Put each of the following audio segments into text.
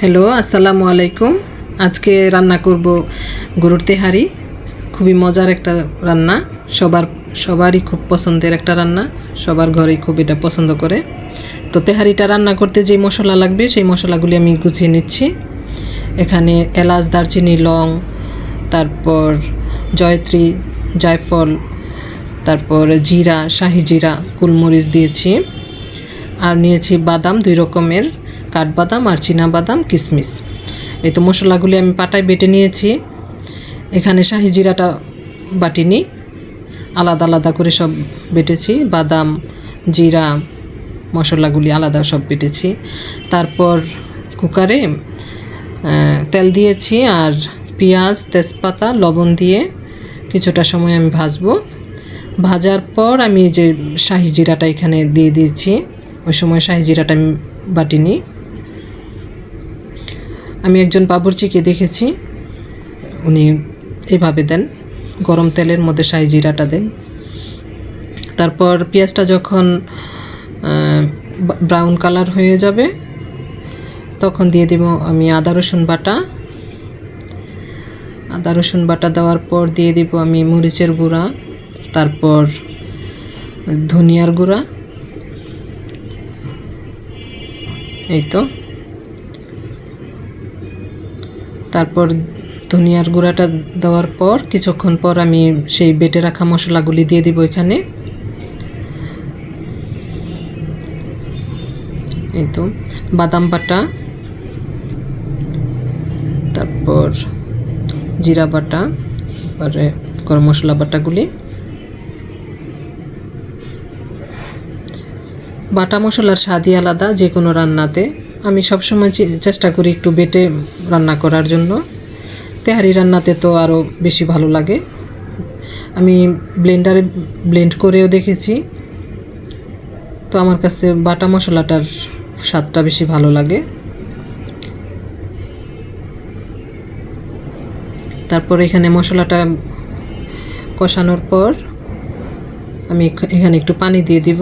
Hello আসসালামু আলাইকুম। আজকে রান্না করব গরুর তেহারি। খুবই মজার একটা রান্না। সবার, সবারই খুব পছন্দের একটা রান্না। সবার ঘরেই খুব এটা পছন্দ করে। তো তেহারিটা রান্না করতে যে মশলা লাগবে, সেই মশলাগুলি আমি গুছিয়ে নিচ্ছি। এখানে এলাচ, দারচিনি, লং, তারপর জয়ত্রী, জায়ফল, তারপর জিরা, শাহি জিরা গোলমরিচ দিয়েছি। আর নিয়েছি বাদাম দুই রকমের। কাঠবাদাম আর বাদাম কিশমিশ এই তো মশলাগুলি আমি পাটায় বেটে নিয়েছি। এখানে শাহি জিরাটা বাটিনি আলাদা আলাদা করে সব বেটেছি। বাদাম, জিরা, মশলাগুলি আলাদা সব বেটেছি। তারপর কুকারে তেল দিয়েছি আর পেঁয়াজ, তেজপাতা, লবণ দিয়ে কিছুটা সময় আমি ভাজবো। ভাজার পর আমি যে শাহি জিরাটা এখানে দিয়ে দিয়েছি, ওই সময় শাহি জিরাটা আমি বাটিনি আমি একজন বাবুর্চিকে দেখেছি। উনি এভাবে দেন, গরম তেলের মধ্যে শাহি জিরাটা দেন। তারপর পেঁয়াজটা যখন ব্রাউন কালার হয়ে যাবে, তখন দিয়ে দেব আমি আদা রসুন বাটা। আদা রসুন বাটা দেওয়ার পর দিয়ে দিব আমি মরিচের গুঁড়া, তারপর ধনিয়ার গুঁড়া। এই তো। তারপর ধনিয়ার গুঁড়াটা দেওয়ার পর কিছুক্ষণ পর আমি সেই বেটে রাখা মশলাগুলি দিয়ে দিব এখানে। এই তো, বাদাম বাটা, তারপর জিরা বাটা, তারপরে গরম মশলা বাটাগুলি। বাটা মশলার স্বাদই আলাদা যে কোনো রান্নাতে। আমি সবসময় চেষ্টা করি একটু বেটে রান্না করার জন্য। তেহারি রান্নাতে তো আরও বেশি ভালো লাগে। আমি ব্লেন্ডারে ব্লেন্ড করেও দেখেছি। তো আমার কাছে বাটা মশলাটার স্বাদটা বেশি ভালো লাগে। তারপর এখানে মশলাটা কষানোর পর আমি এখানে একটু পানি দিয়ে দিব।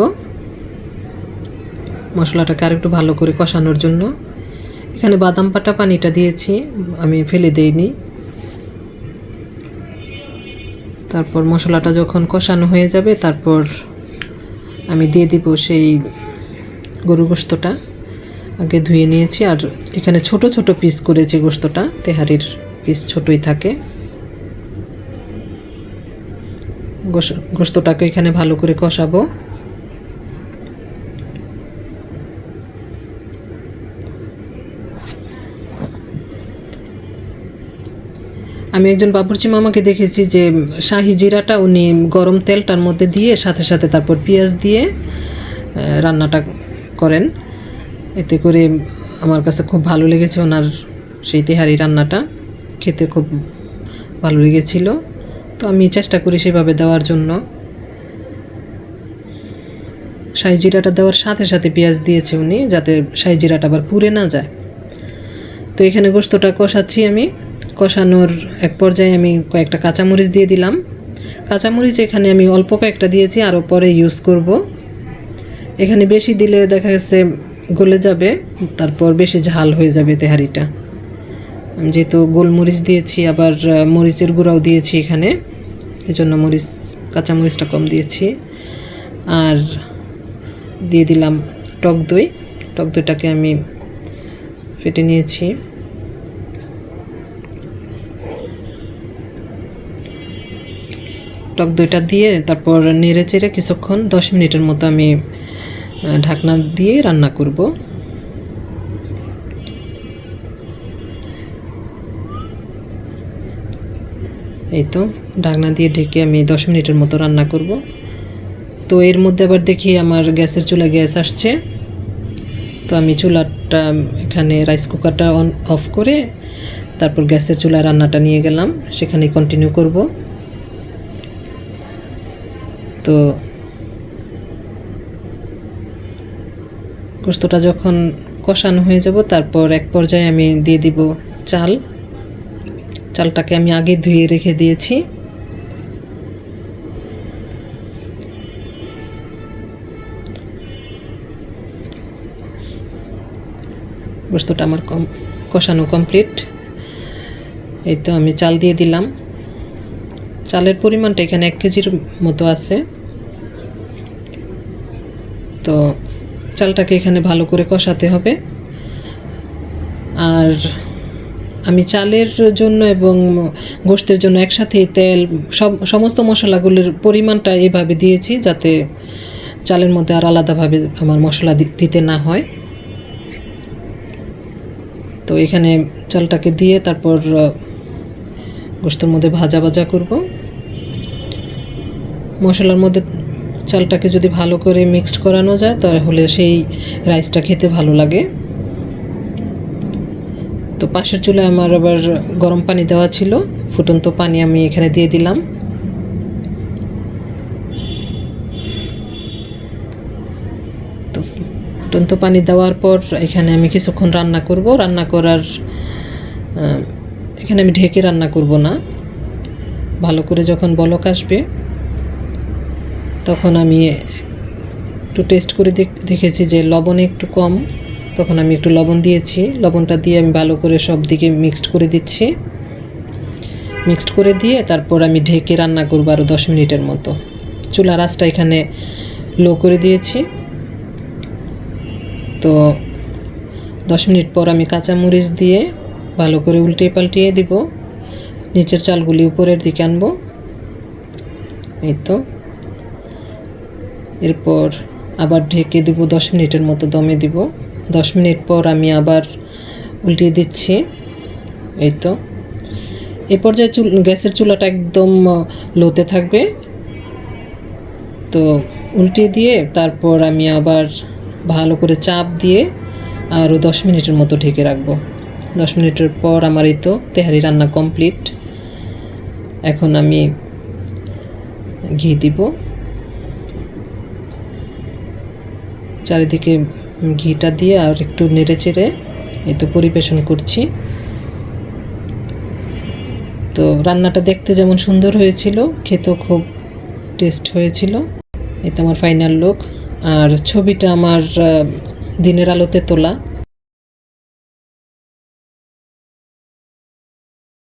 মশলাটাকে আর একটু ভালো করে কষানোর জন্য। এখানে বাদাম পাটা পানিটা দিয়েছি, আমি ফেলে দেইনি। তারপর মশলাটা যখন কষানো হয়ে যাবে, তারপর আমি দিয়ে দিব সেই গরু গোস্তটা আগে ধুয়ে নিয়েছি, আর এখানে ছোট ছোট পিস করেছি গোস্তটা তেহারির পিস ছোটই থাকে। গোস- গোস্তটাকে এখানে ভালো করে কষাবো। আমি একজন বাবুর্চি মামাকে দেখেছি যে শাহি জিরাটা উনি গরম তেলটার মধ্যে দিয়ে সাথে সাথে তারপর পেঁয়াজ দিয়ে রান্নাটা করেন। এতে করে আমার কাছে খুব ভালো লেগেছে ওনার সেই তেহারি রান্নাটা। খেতে খুব ভালো লেগেছিল। তো আমি চেষ্টা করি সেভাবে দেওয়ার জন্য। শাহি জিরাটা দেওয়ার সাথে সাথে পেঁয়াজ দিয়েছে উনি, যাতে শাহি জিরাটা আবার পুড়ে না যায়। তো এখানে গোস্তটা কষাচ্ছি আমি। কষানোর এক পর্যায়ে আমি কয়েকটা কাঁচামরিচ দিয়ে দিলাম। কাঁচামরিচ এখানে আমি অল্প কয়েকটা দিয়েছি, আরও পরে ইউজ করব। এখানে বেশি দিলে দেখা গেছে গলে যাবে, তারপর বেশি ঝাল হয়ে যাবে তেহারিটা। যেহেতু গোলমরিচ দিয়েছি, আবার মরিচের গুঁড়াও দিয়েছি এখানে, এজন্য মরিচ, কাঁচামরিচটা কম দিয়েছি। আর দিয়ে দিলাম টক দই। টক দইটাকে আমি ফেটে নিয়েছি। টক দইটা দিয়ে তারপর নেড়ে চেড়ে কিছুক্ষণ দশ মিনিটের মতো আমি ঢাকনা দিয়ে রান্না করব। এই তো, ঢাকনা দিয়ে ঢেকে আমি দশ মিনিটের মতো রান্না করব। তো এর মধ্যে আবার দেখি আমার গ্যাসের চুলা গ্যাস আসছে। তো আমি চুলাটা, এখানে রাইস কুকারটা অন, অফ করে তারপর গ্যাসের চুলা রান্নাটা নিয়ে গেলাম। সেখানে কন্টিনিউ করব। তো গোস্তটা যখন কষানো হয়ে যাব, তারপর এক পর্যায়ে আমি দিয়ে দিব চাল। চালটাকে আমি আগে ধুয়ে রেখে দিয়েছি। গোস্তটা আমার কম, কষানো কমপ্লিট। এই তো আমি চাল দিয়ে দিলাম। চালের পরিমাণটা এখানে এক কেজির মতো আছে। তো চালটাকে এখানে ভালো করে কষাতে হবে। আর আমি চালের জন্য এবং গোস্তের জন্য একসাথে তেল, সব, সমস্ত মশলাগুলির পরিমাণটা এভাবে দিয়েছি যাতে চালের মধ্যে আর আলাদাভাবে আমার মশলা দিতে না হয়। তো এখানে চালটাকে দিয়ে তারপর গোস্তের মধ্যে ভাজা ভাজা করব। মশলার মধ্যে চালটাকে যদি ভালো করে মিক্সড করানো যায়, তাহলে সেই রাইসটা খেতে ভালো লাগে। তো পাশের চুলায় আমার আবার গরম পানি দেওয়া ছিল। ফুটন্ত পানি আমি এখানে দিয়ে দিলাম। তো ফুটন্ত পানি দেওয়ার পর এখানে আমি কিছুক্ষণ রান্না করব। রান্না করার এখানে আমি ঢেকে রান্না করব না। ভালো করে যখন বলক আসবে তখন আমি একটু টেস্ট করে দেখ- দেখেছি যে লবণ একটু কম। তখন আমি একটু লবণ দিয়েছি। লবণটা দিয়ে আমি ভালো করে সব দিকে মিক্সড করে দিচ্ছি। মিক্সড করে দিয়ে তারপর আমি ঢেকে রান্না করব আরও দশ মিনিটের মতো। চুলার আঁচটা এখানে লো করে দিয়েছি। তো দশ মিনিট পর আমি কাঁচামরিচ দিয়ে ভালো করে উল্টে পাল্টিয়ে দিব। নিচের চালগুলি উপরের দিকে আনব। এই তো। এরপর আবার ঢেকে দেবো দশ মিনিটের মতো দমে দিব। দশ মিনিট পর আমি আবার উল্টিয়ে দিচ্ছি। এই তো। এই পর্যায়ে চুল, গ্যাসের চুলাটা একদম লোতে থাকবে। তো উল্টিয়ে দিয়ে তারপর আমি আবার ভালো করে চাপ দিয়ে আরও দশ মিনিটের মতো ঢেকে রাখব। দশ মিনিটের পর আমার এই তো তেহারি রান্না কমপ্লিট। এখন আমি ঘি দিব। চারিদিকে ঘিটা দিয়ে আর একটু নেড়ে চেড়ে তো পরিবেশন করছি। তো রান্নাটা দেখতে যেমন সুন্দর হয়েছিল, খেতেও খুব টেস্ট হয়েছিল। এতে আমার ফাইনাল লুক আর ছবিটা আমার দিনের আলোতে তোলা।